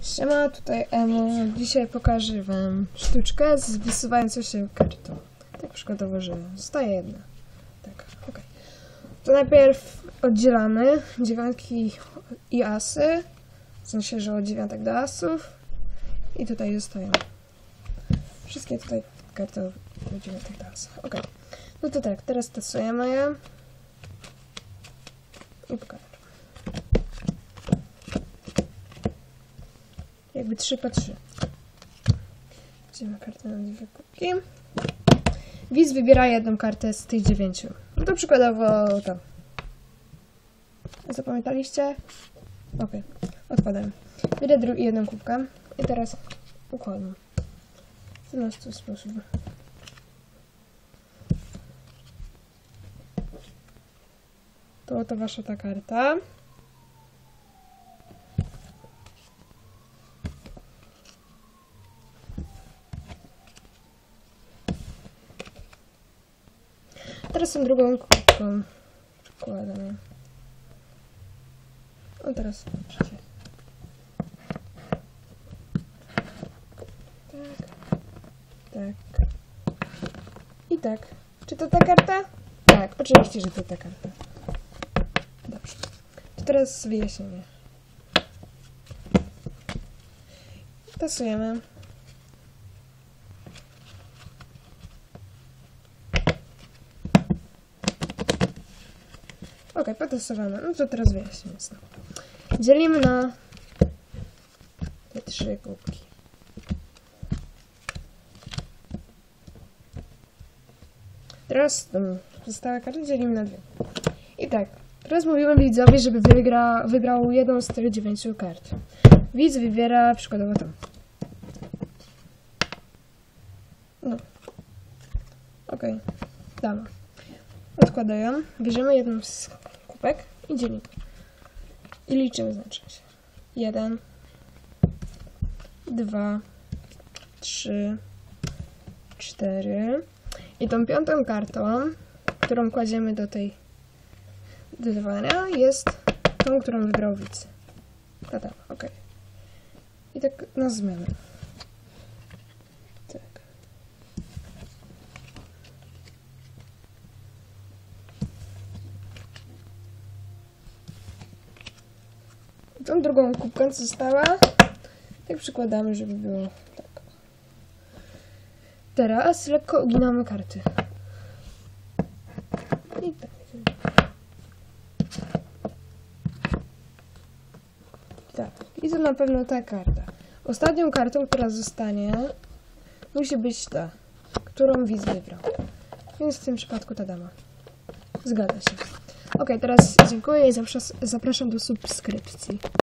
Siema, tutaj Emu. Dzisiaj pokażę wam sztuczkę z wysuwającą się kartą. Tak przykładowo, że zostaje jedna. Tak, okej. To najpierw oddzielamy dziewiątki i asy. W sensie, że od dziewiątek do asów. I tutaj zostają. Wszystkie tutaj karty od dziewiątek do asów. Okej. No to tak, teraz tasujemy je. I pokażę. Jakby 3 po 3. Idziemy kartę na dwie kubki. Widz wybiera jedną kartę z tych dziewięciu. No to przykładowo to. Zapamiętaliście? Okej, odkładam. Biorę dru- jedną kubkę i teraz układam. W ten sposób. To oto wasza ta karta. Teraz tą drugą kubką przykładam. O teraz patrzcie. Tak. Tak. I tak. Czy to ta karta? Tak, oczywiście, że to ta karta. Dobrze. To teraz wyjaśnienie. Tasujemy. Okej, potasowane. No to teraz wyjaśnimy znowu. Dzielimy na te trzy kubki. Teraz um, została karta, dzielimy na dwie. I tak, teraz mówimy widzowi, żeby wygra, wybrał jedną z tych dziewięciu kart. Widz wybiera przykładowo tą. No. Okej, dama. Odkładają, bierzemy jedną z i dzielimy. I liczymy się. Jeden, dwa, trzy, cztery. I tą piątą kartą, którą kładziemy do tej dodawania, jest tą, którą wybrał widz. Ta tam, okej. I tak na zmianę. Tą drugą kubkę co została, tak przykładamy, żeby było tak. Teraz lekko uginamy karty. I tak. Tak. I to na pewno ta karta. Ostatnią kartą, która zostanie, musi być ta, którą widz wybrał. Więc w tym przypadku ta dama. Zgadza się. Ok, teraz dziękuję i zapraszam do subskrypcji.